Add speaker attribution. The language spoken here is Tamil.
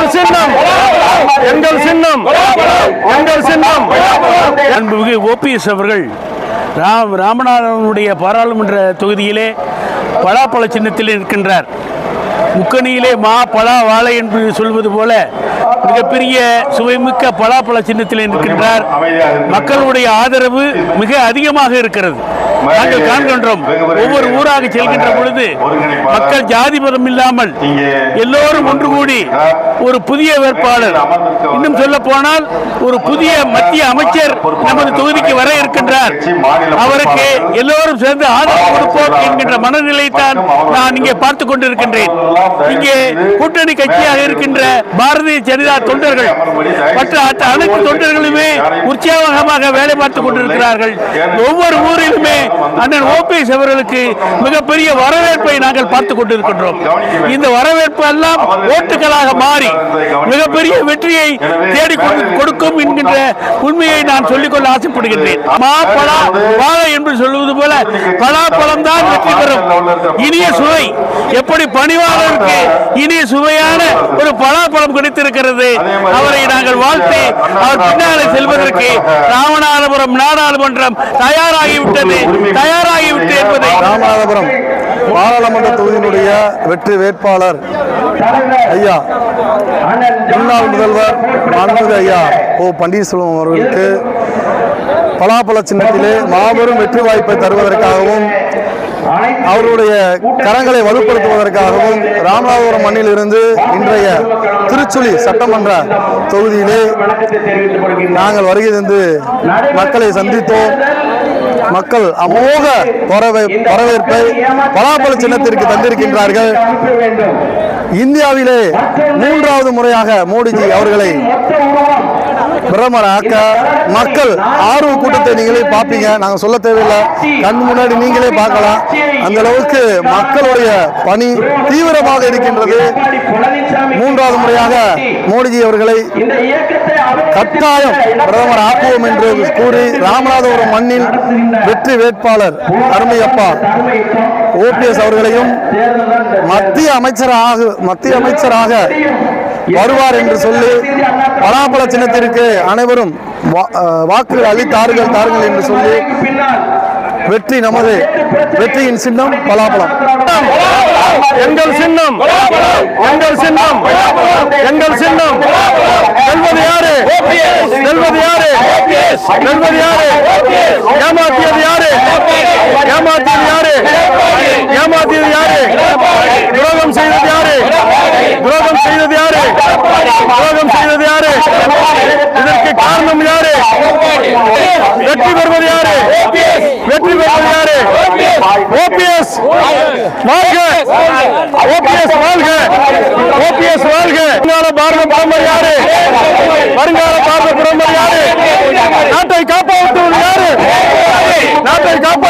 Speaker 1: எங்கள் சின்னம். எங்கள் சின்னம். எங்கள் சின்னம். அன்புமிகு ஓபிஎஸ் அவர்கள் ராம் ராமநாதனுடைய பாராளுமன்ற தொகுதியிலே பலாப்பழ சின்னத்தில் இருக்கின்றார் முக்கணியிலே மா பலா வாழை என்று சொல்வது போல மிகப்பெரிய சுவைமிக்க பலாப்பழ சின்னத்தில் இருக்கின்றார் மக்களுடைய ஆதரவு மிக அதிகமாக இருக்கிறது. நாங்கள் காண்கின்றோம். ஒவ்வொரு ஊராக செல்கின்ற பொழுது மக்கள் ஜாதி மதம் இல்லாமல் எல்லோரும் ஒன்று கூடி ஒரு புதிய வேட்பாளர் இன்னும் சொல்ல போனால் ஒரு புதிய மத்திய அமைச்சர் நமது தொகுதிக்கு வர இருக்கின்றார். அவருக்கு எல்லோரும் சேர்ந்து ஆதரவு கொடுப்போம் என்கின்ற மனநிலைத்தான் நான் இங்கே பார்த்து கொண்டிருக்கின்றேன். இங்கே கூட்டணி கட்சியாக இருக்கின்ற பாரதிய ஜனதா தொண்டர்கள் மற்ற அனைத்து தொண்டர்களுமே உற்சாகமாக வேலை பார்த்துக் கொண்டிருக்கிறார்கள். ஒவ்வொரு ஊரிலுமே அண்ணன் ஓபிஎஸ் அவர்களுக்கு மிகப்பெரிய வரவேற்பை நாங்கள் பார்த்துக் கொண்டிருக்கின்றோம். இந்த வரவேற்பு எல்லாம் ஓட்டுகளாக மாறி மிகப்பெரிய வெற்றியை தேடி கொடு- கொடுக்கும் என்கின்ற உண்மையை நான் சொல்லிக்கொள்ள ஆசைப்படுகின்றேன். மா பலா வாழை என்று சொல்வது போல பலாப்பழம் தான் வெற்றி பெறும். இனிய சுவை. எப்படி பணிவாளருக்கு இனிய சுவையான ஒரு பலாப்பழம் கிடைத்திருக்கிறது. அவரை நாங்கள் வாழ்த்தி அவர் பின்னாலே செல்வதற்கு ராமநாதபுரம் நாடாளுமன்றம் தயாராகிவிட்டது. தயாராகிவிட்டு என்பதை
Speaker 2: ராமநாதபுரம் பாராளுமன்ற தொகுதியினுடைய வெற்றி வேட்பாளர் ஐயா. முன்னாள் முதல்வர் மாண்புமிகு ஐயா ஓ பன்னீர்செல்வம் அவர்களுக்கு பலாப்பழ சின்னத்திலே மாபெரும் வெற்றி வாய்ப்பை தருவதற்காகவும் அவருடைய கரங்களை வலுப்படுத்துவதற்காகவும் ராமநாதபுரம் மண்ணில் இருந்து இன்றைய திருச்சுழி சட்டமன்ற தொகுதியிலே நாங்கள் வருகை தந்து மக்களை சந்தித்தோம். மக்கள் அமோக வரவே வரவேற்பை பலாப்பழ சின்னத்திற்கு தந்திருக்கின்றார்கள். இந்தியாவிலே மூன்றாவது முறையாக மோடிஜி அவர்களை பிரதமர் ஆக்க மக்கள் ஆர்வ கூட்டத்தை நீங்களே பார்ப்பீங்க. நாங்க சொல்ல தேவையில்லை. கண் முன்னாடி நீங்களே பார்க்கலாம். அந்த அளவுக்கு மக்களுடைய பணி தீவிரமாக இருக்கின்றது. மூன்றாவது முறையாக மோடிஜி அவர்களை கட்டாயம் பிரதமர் ஆக்குவோம் என்று கூறி ராமநாதபுரம் மண்ணின் வெற்றி வேட்பாளர் அருமையப்பா. ஓபிஎஸ் அவர்களையும் மத்திய அமைச்சராக மத்திய அமைச்சராக வருவார் என்று சொல்லி பலாப்பழ சின்னத்திற்கு அனைவரும் வாக்கு அளித்தார்கள் தாருங்கள் என்று சொல்லி வெற்றி நமது வெற்றியின் சின்னம் பலாப்பழம்
Speaker 1: எங்கள் சின்னம் எங்கள் சின்னம் எங்கள் சின்னம். வெல்வது யாரு? வெல்வது யாரு? ஏமாத்தியது யாரு? ஏமாத்தியது யாரு? ஏமாத்தியது யாரு துரோகம் செய்தது யாரு துரோகம் செய்தது யாரு துரோகம் செய்தது யாரு இதற்கு காரணம் யாரு வெற்றி பெறுவது யாரு வெற்றி பெறுவது யாரு ஓபிஎஸ் வாழ்க. ஓபிஎஸ் வாழ்க. ஓபிஎஸ் வாழ்க. வருங்கால பாரத பிரதமர் யாரு? வருங்கால பாரத பிரதமர் யாரு? நாட்டை காப்பாற்றுவது யாரு? நாட்டை காப்பா